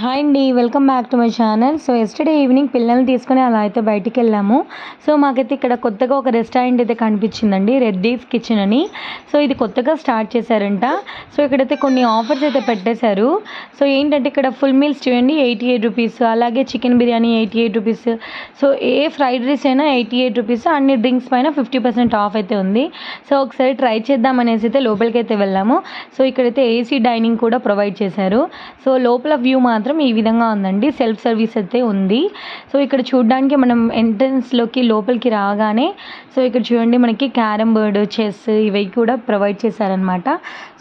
Hi అండి welcome back to my channel so yesterday evening పిల్లల్ని తీసుకొని అలా అయితే బయటికి వెళ్ళాము సో మాకైతే ఇక్కడ కొత్తగా ఒక రెస్టారెంట్ అయితే కనిపించిందండి రెడ్డీస్ కిచెన్ అని. సో ఇది కొత్తగా స్టార్ట్ చేశారంట. సో ఇక్కడైతే కొన్ని ఆఫర్స్ అయితే పెట్టేశారు. సో ఏంటంటే ఇక్కడ ఫుల్ మీల్స్ చూడండి ఎయిటీ ఎయిట్ రూపీస్ అలాగే chicken biryani eighty eight rupees so ఏ ఫ్రైడ్ రైస్ అయినా ఎయిటీ ఎయిట్ రూపీస్ అన్ని డ్రింక్స్ పైన ఫిఫ్టీ పర్సెంట్ ఆఫ్ అయితే ఉంది. సో ఒకసారి ట్రై చేద్దాం అనేసి అయితే లోపలికి అయితే వెళ్ళాము. సో ఇక్కడైతే ఏసీ డైనింగ్ కూడా ప్రొవైడ్ చేశారు. సో లోపల వ్యూ మాత్రం మాత్రం ఈ విధంగా ఉందండి. సెల్ఫ్ సర్వీస్ అయితే ఉంది. సో ఇక్కడ చూడడానికి మనం ఎంట్రన్స్లోకి లోపలికి రాగానే సో ఇక్కడ చూడండి మనకి క్యారమ్ బోర్డ్ చెస్ ఇవి కూడా ప్రొవైడ్ చేశారనమాట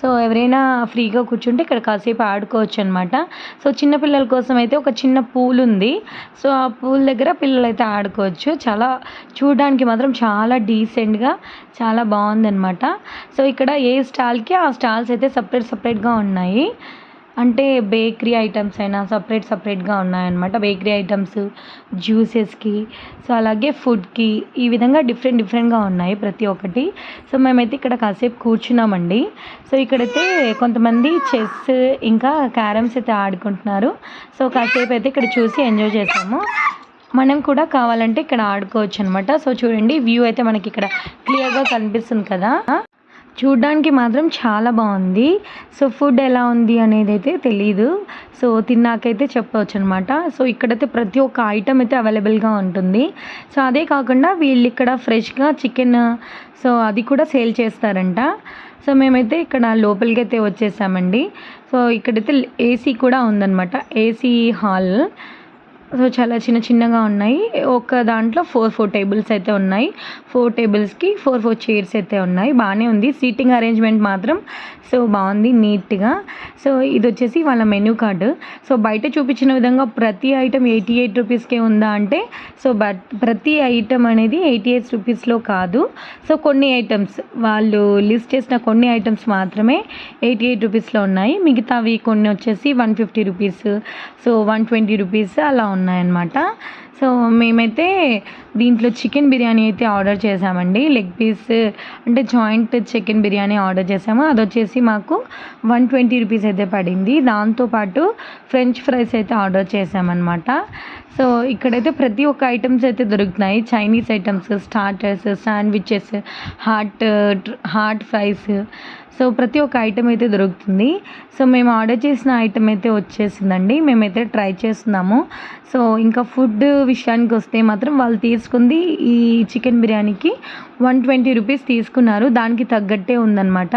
సో ఎవరైనా ఫ్రీగా కూర్చుంటే ఇక్కడ కాసేపు ఆడుకోవచ్చు అనమాట సో చిన్నపిల్లల కోసం అయితే ఒక చిన్న పూల్ ఉంది. సో ఆ పూల్ దగ్గర పిల్లలు అయితే ఆడుకోవచ్చు. చాలా చూడడానికి మాత్రం చాలా డీసెంట్గా చాలా బాగుందన్నమాట. సో ఇక్కడ ఏ స్టాల్కి ఆ స్టాల్స్ అయితే సపరేట్ సపరేట్గా ఉన్నాయి. అంటే బేకరీ ఐటమ్స్ అయినా సపరేట్ సపరేట్గా ఉన్నాయన్నమాట. బేకరీ ఐటమ్స్ జ్యూసెస్కి సో అలాగే ఫుడ్కి ఈ విధంగా డిఫరెంట్ డిఫరెంట్గా ఉన్నాయి ప్రతి ఒక్కటి. సో మేమైతే ఇక్కడ కాసేపు కూర్చున్నామండి. సో ఇక్కడైతే కొంతమంది చెస్ ఇంకా క్యారమ్స్ అయితే ఆడుకుంటున్నారు. సో కాసేపు అయితే ఇక్కడ చూసి ఎంజాయ్ చేసాము. మనం కూడా కావాలంటే ఇక్కడ ఆడుకోవచ్చు అనమాట సో చూడండి వ్యూ అయితే మనకి ఇక్కడ క్లియర్గా కనిపిస్తుంది కదా. చూడ్డానికి మాత్రం చాలా బాగుంది. సో ఫుడ్ ఎలా ఉంది అనేది అయితే తెలీదు. సో తిన్నాకైతే చెప్పవచ్చు అనమాట సో ఇక్కడైతే ప్రతి ఒక్క ఐటమ్ అయితే అవైలబుల్గా ఉంటుంది. సో అదే కాకుండా వీళ్ళు ఇక్కడ ఫ్రెష్గా చికెన్ సో అది కూడా సేల్ చేస్తారంట. సో మేమైతే ఇక్కడ లోపలికి అయితే వచ్చేసామండి. సో ఇక్కడైతే ఏసీ కూడా ఉందన్నమాట ఏసీ హాల్. సో చాలా చిన్న చిన్నగా ఉన్నాయి. ఒక దాంట్లో ఫోర్ ఫోర్ టేబుల్స్ అయితే ఉన్నాయి. ఫోర్ టేబుల్స్కి ఫోర్ ఫోర్ చైర్స్ అయితే ఉన్నాయి. బాగానే ఉంది. సీటింగ్ అరేంజ్మెంట్ మాత్రం సో బాగుంది నీట్గా. సో ఇది వచ్చేసి వాళ్ళ మెనూ కార్డు. సో బయట చూపించిన విధంగా ప్రతి ఐటమ్ ఎయిటీ ఎయిట్ రూపీస్కే ఉందా అంటే సో బట్ ప్రతి ఐటెం అనేది ఎయిటీ ఎయిట్ రూపీస్లో కాదు. సో కొన్ని ఐటమ్స్ వాళ్ళు లిస్ట్ చేసిన కొన్ని ఐటమ్స్ మాత్రమే ఎయిటీ ఎయిట్ రూపీస్లో ఉన్నాయి. మిగతావి కొన్ని వచ్చేసి one fifty rupees so one twenty rupees అలా ఉన్నాయన్నమాట. సో మేమైతే దీంట్లో చికెన్ బిర్యానీ అయితే ఆర్డర్ చేసామండి లెగ్ పీస్ అంటే జాయింట్ చికెన్ బిర్యానీ ఆర్డర్ చేసాము అది వచ్చేసి మాకు వన్ ట్వంటీ రూపీస్ అయితే పడింది. దాంతోపాటు ఫ్రెంచ్ ఫ్రైస్ అయితే ఆర్డర్ చేసామన్నమాట సో ఇక్కడైతే ప్రతి ఒక్క ఐటమ్స్ అయితే దొరుకుతున్నాయి. Chinese items starters sandwiches hot hot fries. So ప్రతి ఒక్క ఐటమ్ అయితే దొరుకుతుంది. సో మేము ఆర్డర్ చేసిన ఐటమ్ అయితే వచ్చేసిందండి. మేమైతే ట్రై చేస్తున్నాము. సో ఇంకా ఫుడ్ విషయానికి వస్తే మాత్రం వాళ్ళు తీసుకుంది ఈ చికెన్ బిర్యానీకి వన్ ట్వంటీ రూపీస్ తీసుకున్నారు. దానికి తగ్గట్టే ఉందన్నమాట.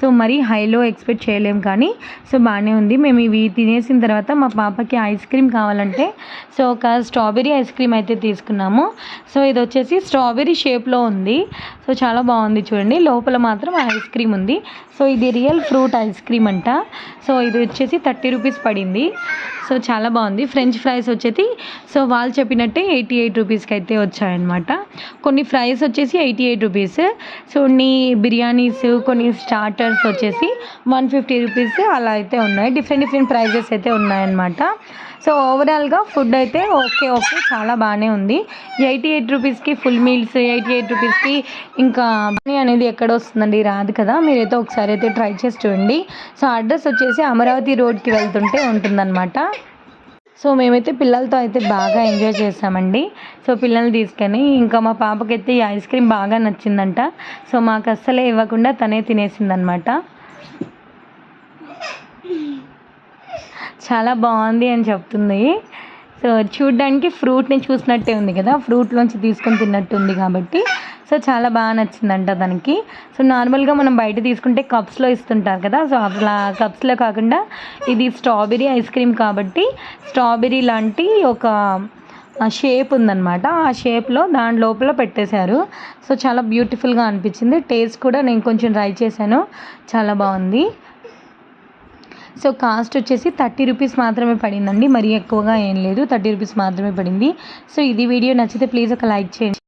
సో మరీ హైలో ఎక్స్పెక్ట్ చేయలేం కానీ సో బాగానే ఉంది. మేము ఇవి తినేసిన తర్వాత మా పాపకి ఐస్ క్రీమ్ కావాలంటే సో ఒక స్ట్రాబెరీ ఐస్ క్రీమ్ అయితే తీసుకున్నాము. సో ఇది వచ్చేసి స్ట్రాబెరీ షేప్లో ఉంది. సో చాలా బాగుంది చూడండి. లోపల మాత్రం ఐస్ క్రీమ్ ఉంది. సో ఇది రియల్ ఫ్రూట్ ఐస్ క్రీమ్ అంట. సో ఇది వచ్చేసి థర్టీ రూపీస్ పడింది. సో చాలా బాగుంది. ఫ్రెంచ్ ఫ్రైస్ వచ్చేసి సో వాళ్ళు చెప్పినట్టే ఎయిటీ ఎయిట్ రూపీస్కి అయితే వచ్చాయన్నమాట. కొన్ని ఫ్రైస్ వచ్చేసి ఎయిటీ ఎయిట్ రూపీస్. సో కొన్ని బిర్యానీస్ కొన్ని స్టార్టర్స్ వచ్చేసి వన్ ఫిఫ్టీ రూపీస్ అలా అయితే ఉన్నాయి. డిఫరెంట్ డిఫరెంట్ ప్రైజెస్ అయితే ఉన్నాయన్నమాట. సో ఓవరాల్గా ఫుడ్ అయితే ఓకే ఓకే చాలా బాగానే ఉంది. ఎయిటీ ఎయిట్ రూపీస్కి ఫుల్ మీల్స్ ఎయిటీ ఎయిట్ రూపీస్కి ఇంకా బిర్యానీ అనేది ఎక్కడ వస్తుందండి? రాదు కదా. మీరైతే ఒకసారి అయితే ట్రై చేసి చూడండి. సో అడ్రస్ వచ్చేసి అమరావతి రోడ్కి వెళ్తుంటే ఉంటుందన్నమాట. సో మేమైతే పిల్లలతో అయితే బాగా ఎంజాయ్ చేసామండి. సో పిల్లల్ని తీసుకొని ఇంకా మా పాపకైతే ఈ ఐస్ క్రీమ్ బాగా నచ్చిందంట. సో మాకు అస్సలే ఇవ్వకుండా తనే తినేసిందనమాట చాలా బాగుంది అని చెప్తుంది. సో చూడ్డానికి ఫ్రూట్ని చూసినట్టే ఉంది కదా ఫ్రూట్లోంచి తీసుకొని తిన్నట్టు ఉంది కాబట్టి. సో చాలా బాగా నచ్చిందంట దానికి సో నార్మల్గా మనం బయట తీసుకుంటే కప్స్లో ఇస్తుంటారు కదా సో అట్లా కప్స్లో కాకుండా ఇది స్ట్రాబెరీ ఐస్ క్రీమ్ కాబట్టి స్ట్రాబెరీ లాంటి ఒక షేప్ ఉందన్నమాట. ఆ షేప్లో దాని లోపల పెట్టేశారు. సో చాలా బ్యూటిఫుల్గా అనిపించింది. టేస్ట్ కూడా నేను కొంచెం ట్రై చేశాను. చాలా బాగుంది. సో కాస్ట్ వచ్చేసి థర్టీ రూపీస్ మాత్రమే పడిందండి. మరీ ఎక్కువగా ఏం లేదు. థర్టీ రూపీస్ మాత్రమే పడింది. సో ఇది వీడియో నచ్చితే ప్లీజ్ ఒక లైక్ చేయండి.